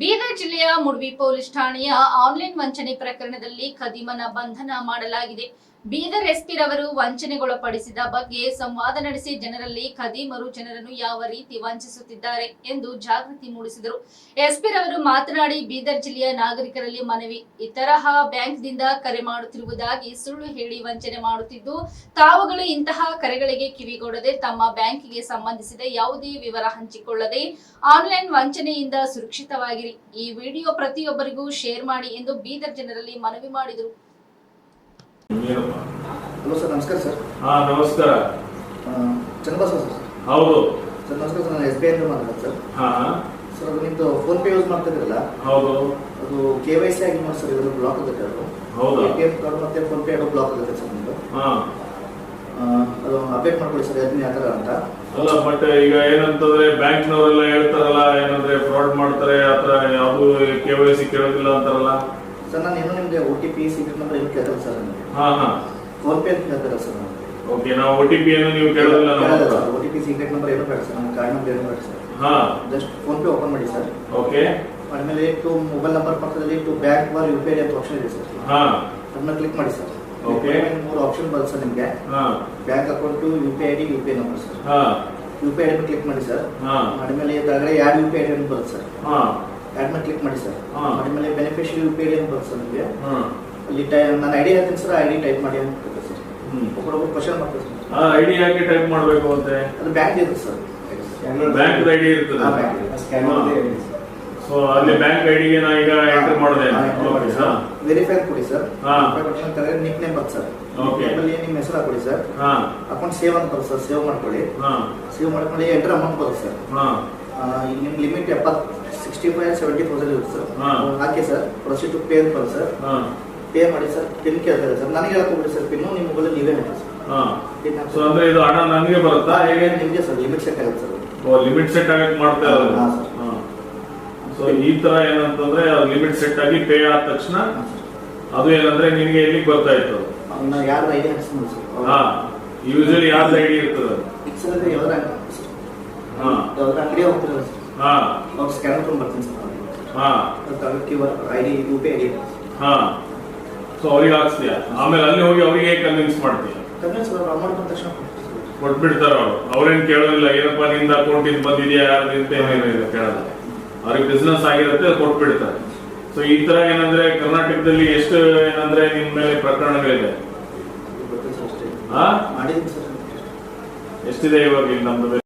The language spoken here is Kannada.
ಬೀದರ್ ಜಿಲ್ಲೆಯ ಮುಡ್ವಿ ಪೊಲೀಸ್ ಠಾಣೆಯ ಆನ್ಲೈನ್ ವಂಚನೆ ಪ್ರಕರಣದಲ್ಲಿ ಖದೀಮನ ಬಂಧನ ಮಾಡಲಾಗಿದೆ. ಬೀದರ್ ಎಸ್ಪಿರವರು ವಂಚನೆಗೊಳಪಡಿಸಿದ ಬಗ್ಗೆ ಸಂವಾದ ನಡೆಸಿ ಜನರಲ್ಲಿ ಖದೀಮರು ಜನರನ್ನು ಯಾವ ರೀತಿ ವಂಚಿಸುತ್ತಿದ್ದಾರೆ ಎಂದು ಜಾಗೃತಿ ಮೂಡಿಸಿದರು. ಎಸ್ಪಿರವರು ಮಾತನಾಡಿ, ಬೀದರ್ ಜಿಲ್ಲೆಯ ನಾಗರಿಕರಲ್ಲಿ ಮನವಿ ಇತರಹ ಬ್ಯಾಂಕ್ದಿಂದ ಕರೆ ಮಾಡುತ್ತಿರುವುದಾಗಿ ಸುಳ್ಳು ಹೇಳಿ ವಂಚನೆ ಮಾಡುತ್ತಿದ್ದು, ತಾವುಗಳು ಇಂತಹ ಕರೆಗಳಿಗೆ ಕಿವಿಗೊಡದೆ ತಮ್ಮ ಬ್ಯಾಂಕಿಗೆ ಸಂಬಂಧಿಸಿದ ಯಾವುದೇ ವಿವರ ಹಂಚಿಕೊಳ್ಳದೆ ಆನ್ಲೈನ್ ವಂಚನೆಯಿಂದ ಸುರಕ್ಷಿತವಾಗಿರಿ. ಈ ವಿಡಿಯೋ ಪ್ರತಿಯೊಬ್ಬರಿಗೂ ಶೇರ್ ಮಾಡಿ ಎಂದು ಬೀದರ್ ಜನರಲ್ಲಿ ಮನವಿ ಮಾಡಿದರು. ಹಲೋ ಸರ್ ನಮಸ್ಕಾರ ಸರ್. ಹಾ ನಮಸ್ಕಾರ. ಚನ್ನಬಸವ ಸರ್. ಹೌದು. ಸರ್ ನಮಸ್ಕಾರ ಸರ್ ನಾನು ಎಸ್ ಬಿ ಐ ಮಾತಾಡೋದು ಸರ್. ಹಾ. ಸರ್ ಅದು ನಿಮ್ಮದು ಫೋನ್ ಪೇ ಯೂಸ್ ಮಾಡ್ತಿದ್ರಲ್ಲ ಹೌದು. ಅದು ಕೆ ವೈ ಸಿ ಆಗಿ ಮಾಡಿ ಸರ್ ಇದು ಬ್ಲಾಕ್ ಆಗುತ್ತೆ ಅದು. ಹೌದು? ಎ ಟಿ ಎಂ ಕಾರ್ಡ್ ಮತ್ತೆ ಫೋನ್ ಪೇ ಅದು ಬ್ಲಾಕ್ ಆಗುತ್ತೆ ಸರ್ ಆ, ಅದು ಅಪ್ಡೇಟ್ ಮಾಡ್ಕೊಳ್ಳಿ ಸರ್ ಅದನ್ನ ಯಾವ ಥರ ಅಂತ. ಅಲ್ಲ ಬಟ್ ಈಗ ಏನಂತಂದ್ರೆ ಬ್ಯಾಂಕ್ನವರೆಲ್ಲ ಹೇಳ್ತಾರಲ್ಲ ಏನಂದ್ರೆ ಫ್ರಾಡ್ ಮಾಡ್ತಾರೆ ಆತರ ಯಾವುದು ಕೆ ವೈ ಸಿ ಕೇಳೋದಿಲ್ಲ ಅಂತಾರಲ್ಲ. ಸರ್ ನಾನು ಇನ್ನೂ ನಿಮಗೆ O T P secret number ಏನು ಕೇಳ್ತಾರೆ ಸರ್ ನನಗೆ ಹಾಂ ಹಾ. ಫೋನ್ ಪೇ ಅಂತ ಸರ್ ಓಕೆ ನಾವು ಏನು ಕೇಳೋದಿಲ್ಲ ನಾವು ಟಿ ಪಿ ಸೀಕ್ರೆಟ್ ನಂಬರ್ ಏನು ಬೇಡ ಸರ್ ನಮ್ಮ ಕಾರ್ಡ್ ನಂಬರ್ ಏನು ಬೇಡ ಸರ್. ಹಾ. ಜಸ್ಟ್ ಫೋನ್ ಪೇ ಓಪನ್ ಮಾಡಿ ಸರ್. ಓಕೆ ಆಮೇಲೆ ಟು ಮೊಬೈಲ್ ನಂಬರ್ ಪಕ್ಕದಲ್ಲಿ to bank bar U P I ಅಂತ ಆಪ್ಷನ್ ಇದೆ ಸರ್. ಹಾ. ಅದನ್ನ ಕ್ಲಿಕ್ ಮಾಡಿ ಸರ್. ಓಕೆ ಮೂರು ಆಪ್ಷನ್ ಬರುತ್ತೆ ಸರ್ ನಿಮಗೆ. ಹಾ. Bank account U P I D U P I number sir. ಹಾ. U P I D click ಮಾಡಿ ಸರ್. ಹಾ. ಮಾಡಿದ್ಮೇಲೆ ಇದಾಗಲೇ ಯಾರು ಯು ಪಿ ಐ ಡಿ ಬರುತ್ತೆ ಸರ್. ಹಾ. ಆ್ಯಡ್ ಕ್ಲಿಕ್ ಮಾಡಿ ಸರ್. ಹಾ. Beneficiary U P I D ಅಂತ ಬರುತ್ತೆ ಸರ್ ನಿಮಗೆ. ಹಾ. ಅಲ್ಲಿ ಟೈಪ್ ನಾನು ಐ ಡಿ ಹೇಳ್ತೀನಿ ಸರ್ ಐ ಡಿ ಟೈಪ್ ಮಾಡಿ ಅಂತ ಸರ್. ಒಬ್ಬರೊಬ್ಬರು ಕ್ವಶನ್ ಮಾಡ್ತಾರೆ ಸರ್. ಆ ಐ ಡಿ ಯಾಕೆ ಟೈಪ್ ಮಾಡಬೇಕು ಅಂತ? ಅದು ಬ್ಯಾಂಕ್ ಇರುತ್ತೆ ಸರ್. ಬ್ಯಾಂಕ್ ಐಡಿ ಇರ್ತದೆ. ಇದೆ. ಸೊ ಅಲ್ಲಿ ಬ್ಯಾಂಕ್ ಐಡಿಗೆ ನಾ ಈಗ ಎಂಟರ್ ಮಾಡಿದೆ. ಓಕೆ ಹಾ ವೆರಿಫೈ ಕೊಡಿ ಸರ್. ಹಾ. ನಿಕ್ ನೇಮ್ ಬರ್ತದೆ ಸರ್. ಅಲ್ಲಿ ನಿಮ್ಮ ಹೆಸರು ಹಾಕೊಳ್ಳಿ ಸರ್. ಹಾ. ಅಕೌಂಟ್ ಸೇವ್ ಅಂತ ಬರುತ್ತೆ ಸರ್. ಸೇವ್ ಮಾಡ್ಕೊಳ್ಳಿ. ಹಾ. ಸೇವ್ ಮಾಡ್ಕೊಳ್ಳಿ ಎಂಟರ್ ಅಮೌಂಟ್ ಬರುತ್ತೆ ಸರ್. ಹಾ. ಈಗ ನಿಮ್ಮ ಲಿಮಿಟ್ ಎಪ್ಪತ್ತು ಸಿಕ್ಸ್ಟಿ ಫೈವ್ ಸೆವೆಂಟಿ ತೌಸಂಡ್ ಇರುತ್ತೆ ಸರ್. ಹಾ. ಹಾಕಿ ಸರ್. ಪ್ರೊಸೀಡ್ ಟು ಪೇ ಅಂತ ಬರುತ್ತೆ ಸರ್. ಹಾ. ಪೇ ಮಾಡಿ ಸರ್ ಪಿನ್ ಕೇಳ್ತಾರೆ ಸರ್ ನನಗೆ ಹೇಳ್ಕೊಬಿಡಿ ಸರ್ ಪಿನ್ ನಿಮ್ಮ ಮೊಬೈಲ್ ನೀವೇ ಮಾಡಿ ಸರ್ ಹಾ. ಪಿನ್ ಸೊ ಅಂದ್ರೆ ಇದು ಹಣ ನನಗೆ ಬರುತ್ತಾ? ಹೇಗೆ? ನಿಮಗೆ ಸರ್ ಲಿಮಿಟ್ ಸೆಟ್ ಆಗುತ್ತೆ ಸರ್ ಓ ಲಿಮಿಟ್ ಸೆಟ್ ಆಗಕ್ಕೆ ಮಾಡ್ತಾ ಇರೋದು? ಹಾ, ಸರ್. ಸೊ ಈ ತರ ಏನಂತಂದ್ರೆ ಲಿಮಿಟ್ ಸೆಟ್ ಆಗಿ ಪೇ ಆದ ತಕ್ಷಣ ಅದು ಏನಂದ್ರೆ ನಿಮಗೆ ಎಲ್ಲಿಗೆ ಬರ್ತಾ ಇತ್ತು? ನಾನು ಯಾರು ಐಡಿ ಹಾಕ್ಸ್ಕೊಂಡು ಸರ್ ಹಾ. ಯೂಶಲಿ ಯಾರ್ದು ಐಡಿ ಇರ್ತದೆ? ಅದು? ಸರ್ ಅದು ಯಾವ್ದಾರ ಅಂಗಡಿ ಸರ್ ಹಾ. ಯಾವ್ದಾರ ಅಂಗಡಿ ಹೋಗ್ತಿರಲ್ಲ ಸರ್ ಹಾ. ಅವ್ರು ಸ್ಕ್ಯಾನರ್ ತೊಗೊಂಡು ಬರ್ತೀನಿ ಸರ್ ಹಾ. ID U P I D ಹಾ. ಸೊ ಅವ್ರಿಗೆ ಹಾಕ್ಸ್ತೀಯ ಆಮೇಲೆ ಅಲ್ಲಿ ಹೋಗಿ ಅವರಿಗೆ ಕನ್ವಿನ್ಸ್ ಮಾಡ್ತೀಯ. ಕೊಟ್ಬಿಡ್ತಾರ ಅವ್ರು. ಅವ್ರೇನ್ ಕೇಳೋದಿಲ್ಲ ಏನಪ್ಪ ನಿಂದ ಅಕೌಂಟ್ ಇಂದ ಬಂದಿದ್ಯಾ ಯಾರು ಏನೇನಿಲ್ಲ ಕೇಳಲ್ಲ ಅವ್ರಿಗೆ ಬಿಸ್ನೆಸ್ ಆಗಿರುತ್ತೆ ಕೊಟ್ಬಿಡ್ತಾರೆ. ಸೊ ಈ ತರ ಏನಂದ್ರೆ ಕರ್ನಾಟಕದಲ್ಲಿ ಎಷ್ಟು ಏನಂದ್ರೆ ನಿಮ್ ಮೇಲೆ ಪ್ರಕರಣಗಳಿದೆ? ಎಷ್ಟಿದೆ ಇವಾಗ ಇಲ್ಲಿ ನಮ್ದು?